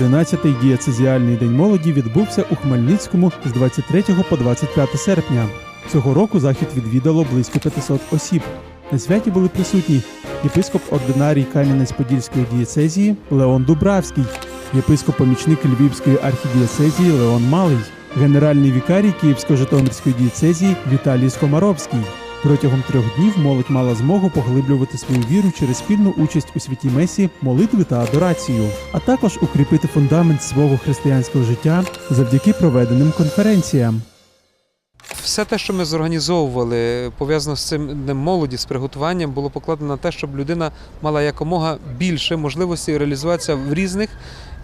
13-й дієцезіальний день молоді відбувся у Хмельницькому з 23 по 25 серпня. Цього року захід відвідало близько 500 осіб. На святі були присутні єпископ ординарій Кам'янець-Подільської дієцезії Леон Дубравський, єпископ-помічник Львівської архідієцезії Леон Малий, генеральний вікарій Київсько-Житомирської дієцезії Віталій Скомаровський. Протягом трьох днів молодь мала змогу поглиблювати свою віру через спільну участь у святій месі, молитви та адорацію, а також укріпити фундамент свого християнського життя завдяки проведеним конференціям. Все те, що ми зорганізовували, пов'язано з цим днем молоді, з приготуванням, було покладено на те, щоб людина мала якомога більше можливості реалізуватися в різних,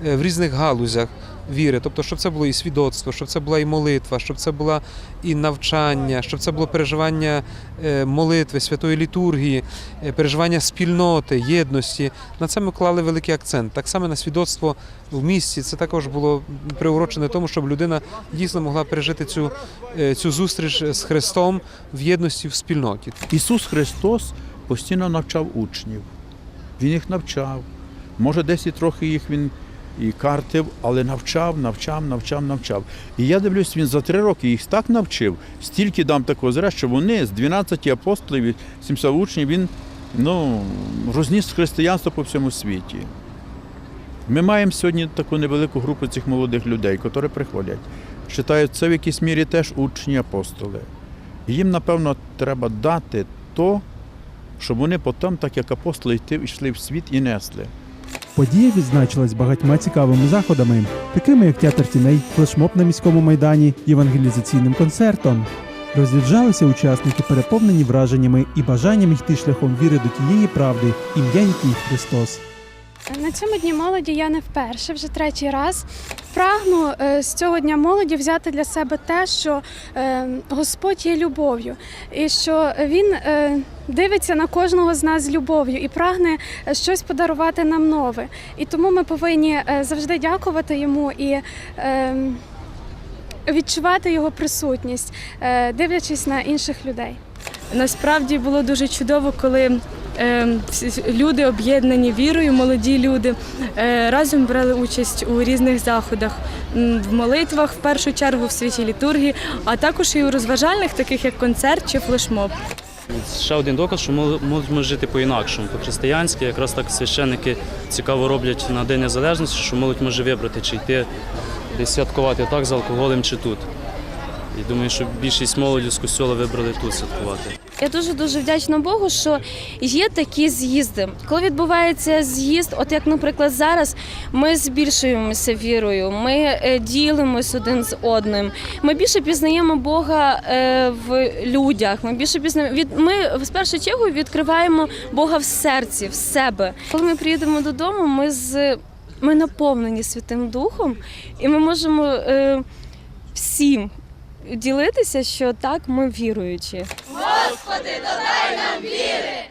е, в різних галузях віри. Тобто, щоб це було і свідоцтво, щоб це була і молитва, щоб це була і навчання, щоб це було переживання е, молитви, святої літургії, е, переживання спільноти, єдності. На це ми клали великий акцент. Так само на свідоцтво в місті. Це також було приурочене тому, щоб людина дійсно могла пережити цю, е, цю зустріч з Христом в єдності в спільноті. Ісус Христос постійно навчав учнів. Він їх навчав. Може, десь і трохи їх він і картив, але навчав, навчав, навчав, навчав. І я дивлюсь, він за три роки їх так навчив, стільки дам такого зря, що вони з 12 апостолів, 700 учнів, він ну, розніс християнство по всьому світі. Ми маємо сьогодні таку невелику групу цих молодих людей, які приходять. Вважають, це в якійсь мірі теж учні апостоли. І їм, напевно, треба дати то, щоб вони потім, так як апостоли, йти, йшли в світ і несли. Подія відзначилась багатьма цікавими заходами, такими як театр тіней, флешмоб на міському майдані, євангелізаційним концертом. Роз'їжджалися учасники, переповнені враженнями і бажанням йти шляхом віри до тієї правди, ім'я якій Христос. На цьому дні молоді я не вперше, вже третій раз. Прагну е, з цього дня молоді взяти для себе те, що е, Господь є любов'ю, і що Він е, дивиться на кожного з нас з любов'ю і прагне щось подарувати нам нове. І тому ми повинні завжди дякувати йому і. е, Відчувати його присутність, дивлячись на інших людей. Насправді було дуже чудово, коли люди об'єднані вірою, молоді люди е, разом брали участь у різних заходах, в молитвах в першу чергу, в святій літургії, а також і у розважальних, таких як концерт чи флешмоб. Ще один доказ, що молодь може жити по-інакшому, по-християнськи. Якраз так священники цікаво роблять на День Незалежності, що молодь може вибрати, чи йти десь святкувати так з алкоголем, чи тут. І думаю, що більшість молоді з костьола вибрали тут святкувати. Я дуже дуже вдячна Богу, що є такі з'їзди. Коли відбувається з'їзд, от як, наприклад, зараз ми збільшуємося вірою, ми е, ділимось один з одним. Ми більше пізнаємо Бога е, в людях. Ми більше пізнаємо від ми в першу чергу відкриваємо Бога в серці, в себе. Коли ми приїдемо додому, ми з ми наповнені Святим Духом, і ми можемо е, всім ділитися, що так ми віруючі. Господи, додай нам віри,